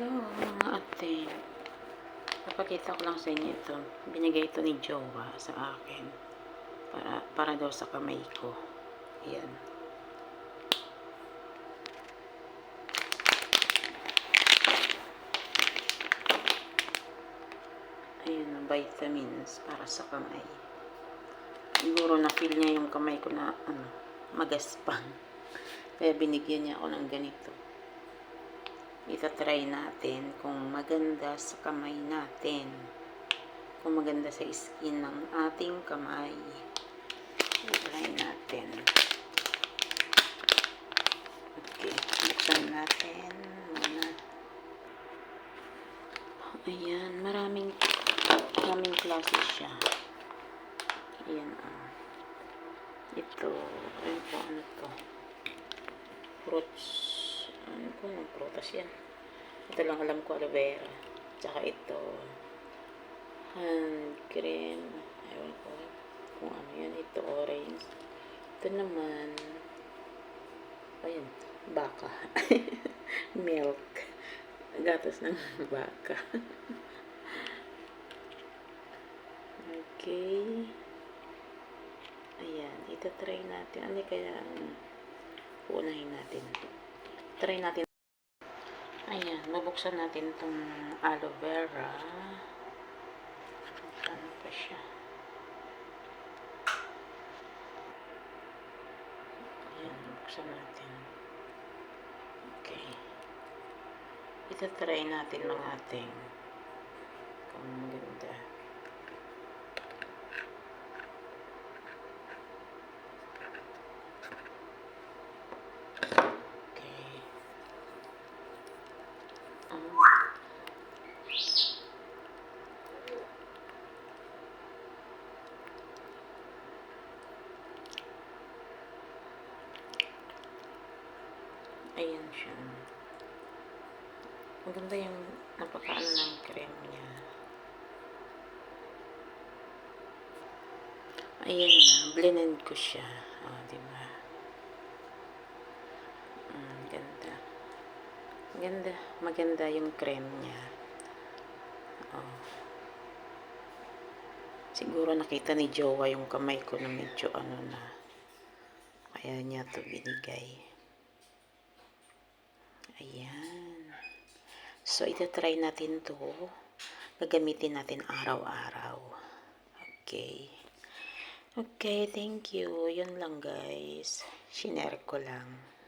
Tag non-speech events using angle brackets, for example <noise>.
Hello mga ate. Papakita ko lang sa inyo ito. Binigay ito ni Jowa sa akin. Para, para daw sa kamay ko. Ayan. Ayan ang vitamins para sa kamay. Siguro na-feel niya yung kamay ko na ano, magaspang. Kaya binigyan niya ako ng ganito itatry natin kung maganda sa kamay natin. Kung maganda sa skin ng ating kamay. Itry natin. Okay, buksan natin muna. Ayan, maraming maraming klase siya. Ayan, ah. Ito, ayun po, ano to? Fruits ano po, prutas yan? Ito lang alam ko, aloe vera. Tsaka ito, hand cream. Ewan ko kung ano yan. Ito, orange. Ito naman, ayun, baka. <laughs> Milk. Gatas ng <laughs> baka. okay. Ayan, ito try natin. Ano kaya ang uunahin natin? Try natin. Ayan, mabuksan natin itong aloe vera. Ano pa siya? Ayan, buksan natin. Okay. Ito try natin mga ating kung maganda. Okay. Um, Ayan siya. Maganda yung napakaano ng cream niya. Ayan na, blended ko siya. O, oh, diba? Mm, ganda. Ganda. Maganda yung cream niya. Oh. Siguro nakita ni Jowa yung kamay ko na medyo ano na. Kaya niya to binigay. Ayan. So, itatry natin to. Gagamitin natin araw-araw. Okay. Okay, thank you. Yun lang guys. Shinare ko lang.